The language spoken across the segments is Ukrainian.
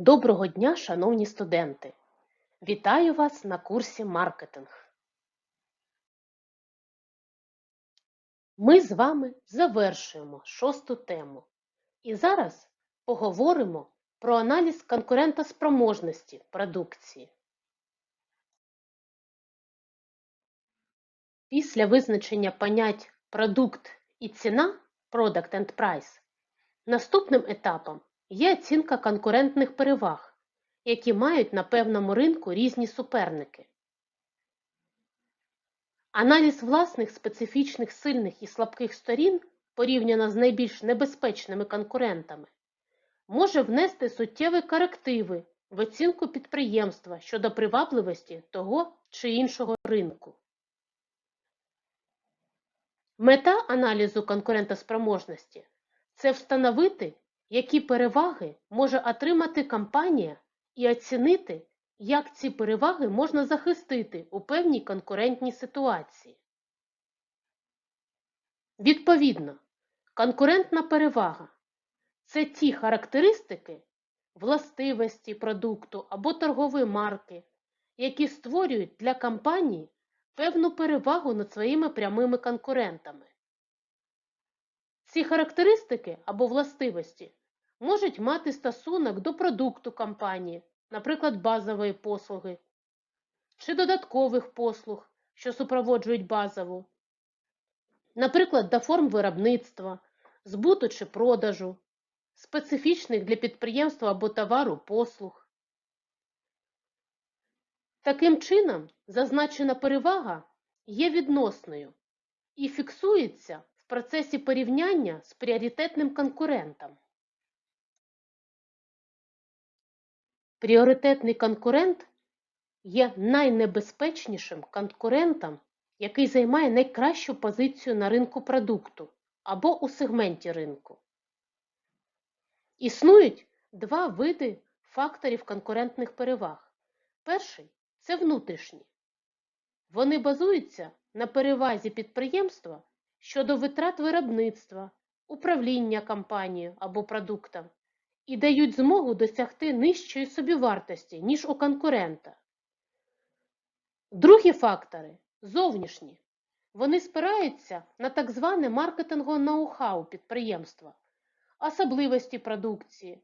Доброго дня, шановні студенти! Вітаю вас на курсі маркетинг. Ми з вами завершуємо шосту тему. І зараз поговоримо про аналіз конкурентоспроможності продукції. Після визначення понять продукт і ціна Product and Price наступним етапом є оцінка конкурентних переваг, які мають на певному ринку різні суперники. Аналіз власних специфічних сильних і слабких сторін порівняно з найбільш небезпечними конкурентами може внести суттєві корективи в оцінку підприємства щодо привабливості того чи іншого ринку. Мета аналізу конкурентоспроможності це встановити, які переваги може отримати компанія і оцінити, як ці переваги можна захистити у певній конкурентній ситуації. Відповідно, конкурентна перевага це ті характеристики, властивості продукту або торгової марки, які створюють для компанії певну перевагу над своїми прямими конкурентами. Ці характеристики або властивості можуть мати стосунок до продукту компанії, наприклад, базової послуги, чи додаткових послуг, що супроводжують базову, наприклад, до форм виробництва, збуту чи продажу, специфічних для підприємства або товару послуг. Таким чином, зазначена перевага є відносною і фіксується в процесі порівняння з пріоритетним конкурентом. Пріоритетний конкурент є найнебезпечнішим конкурентом, який займає найкращу позицію на ринку продукту або у сегменті ринку. Існують два види факторів конкурентних переваг. Перший це внутрішні. Вони базуються на перевазі підприємства щодо витрат виробництва, управління компанією або продуктом і дають змогу досягти нижчої собівартості, ніж у конкурента. Другі фактори зовнішні. Вони спираються на так зване маркетингове ноу-хау підприємства, особливості продукції.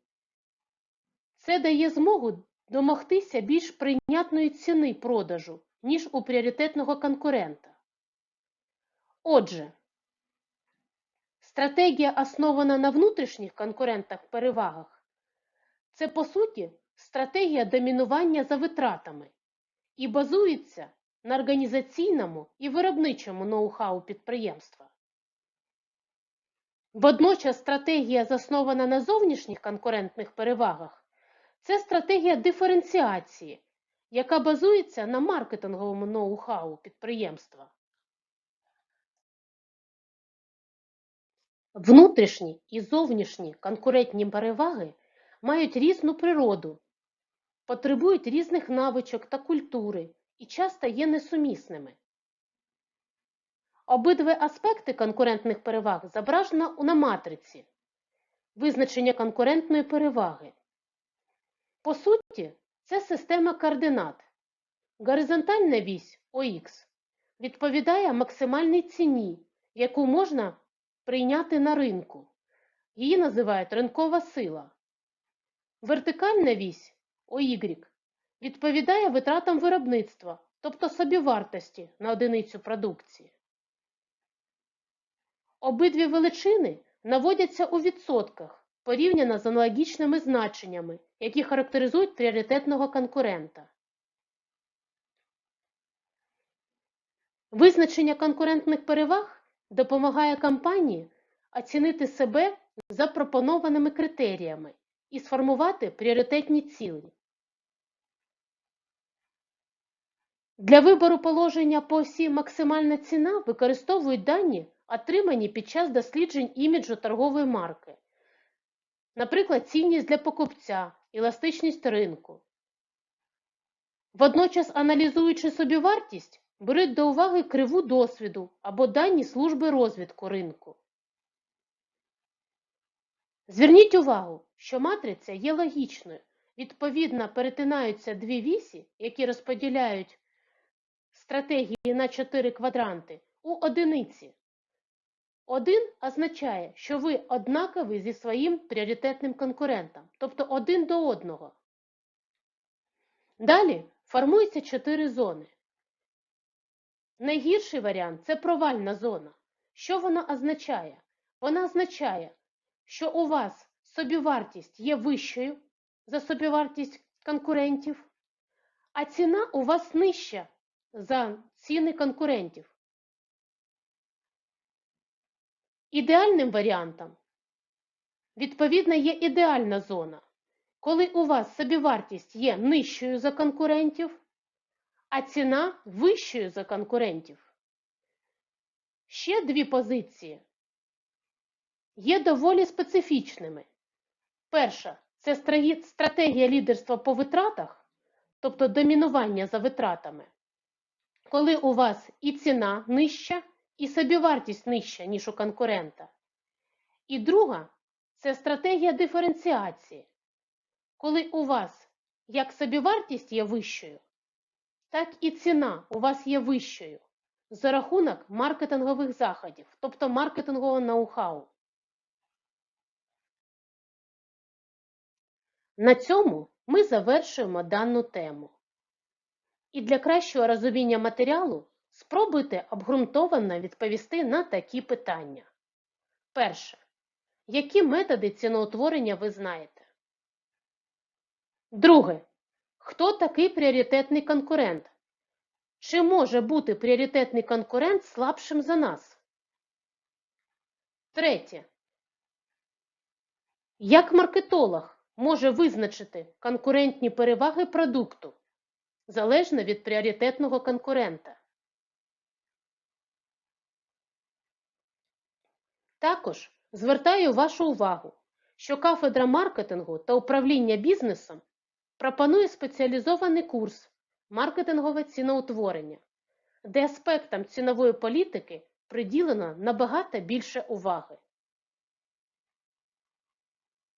Це дає змогу домогтися більш прийнятної ціни продажу, ніж у пріоритетного конкурента. Отже, стратегія, основана на внутрішніх конкурентах перевагах, це, по суті, стратегія домінування за витратами і базується на організаційному і виробничому ноу-хау підприємства. Водночас стратегія, заснована на зовнішніх конкурентних перевагах, це стратегія диференціації, яка базується на маркетинговому ноу-хау підприємства. Внутрішні і зовнішні конкурентні переваги мають різну природу, потребують різних навичок та культури і часто є несумісними. Обидві аспекти конкурентних переваг зображено на матриці визначення конкурентної переваги. По суті, це система координат. Горизонтальна вісь ОХ відповідає максимальній ціні, яку можна прийняти на ринку. Її називають ринкова сила. Вертикальна вісь ОY відповідає витратам виробництва, тобто собівартості на одиницю продукції. Обидві величини наводяться у відсотках порівняно з аналогічними значеннями, які характеризують пріоритетного конкурента. Визначення конкурентних переваг допомагає компанії оцінити себе за пропонованими критеріями і сформувати пріоритетні цілі. Для вибору положення по осі максимальна ціна використовують дані, отримані під час досліджень іміджу торгової марки, наприклад, цінність для покупця, еластичність ринку. Водночас, аналізуючи собівартість, беруть до уваги криву досвіду або дані служби розвідку ринку. Зверніть увагу, що матриця є логічною відповідно перетинаються дві вісі, які розподіляють стратегії на чотири квадранти, у одиниці. Один означає, що ви однакові зі своїм пріоритетним конкурентом, тобто один до одного. Далі формуються чотири зони. Найгірший варіант це провальна зона. Що вона означає? Вона означає, що у вас собівартість є вищою за собівартість конкурентів, а ціна у вас нижча за ціни конкурентів. Ідеальним варіантом, відповідно, є ідеальна зона, коли у вас собівартість є нижчою за конкурентів, а ціна вищою за конкурентів. Ще дві позиції є доволі специфічними. Перша це стратегія лідерства по витратах, тобто домінування за витратами, коли у вас і ціна нижча, і собівартість нижча, ніж у конкурента. І друга це стратегія диференціації, коли у вас як собівартість є вищою, так і ціна у вас є вищою за рахунок маркетингових заходів, тобто маркетингового ноу-хау. На цьому ми завершуємо дану тему. І для кращого розуміння матеріалу спробуйте обґрунтовано відповісти на такі питання. Перше. Які методи ціноутворення ви знаєте? Друге. Хто такий пріоритетний конкурент? Чи може бути пріоритетний конкурент слабшим за нас? Третє. Як маркетолог може визначити конкурентні переваги продукту залежно від пріоритетного конкурента? Також звертаю вашу увагу, що кафедра маркетингу та управління бізнесом пропонує спеціалізований курс маркетингове ціноутворення, де аспектам цінової політики приділено набагато більше уваги.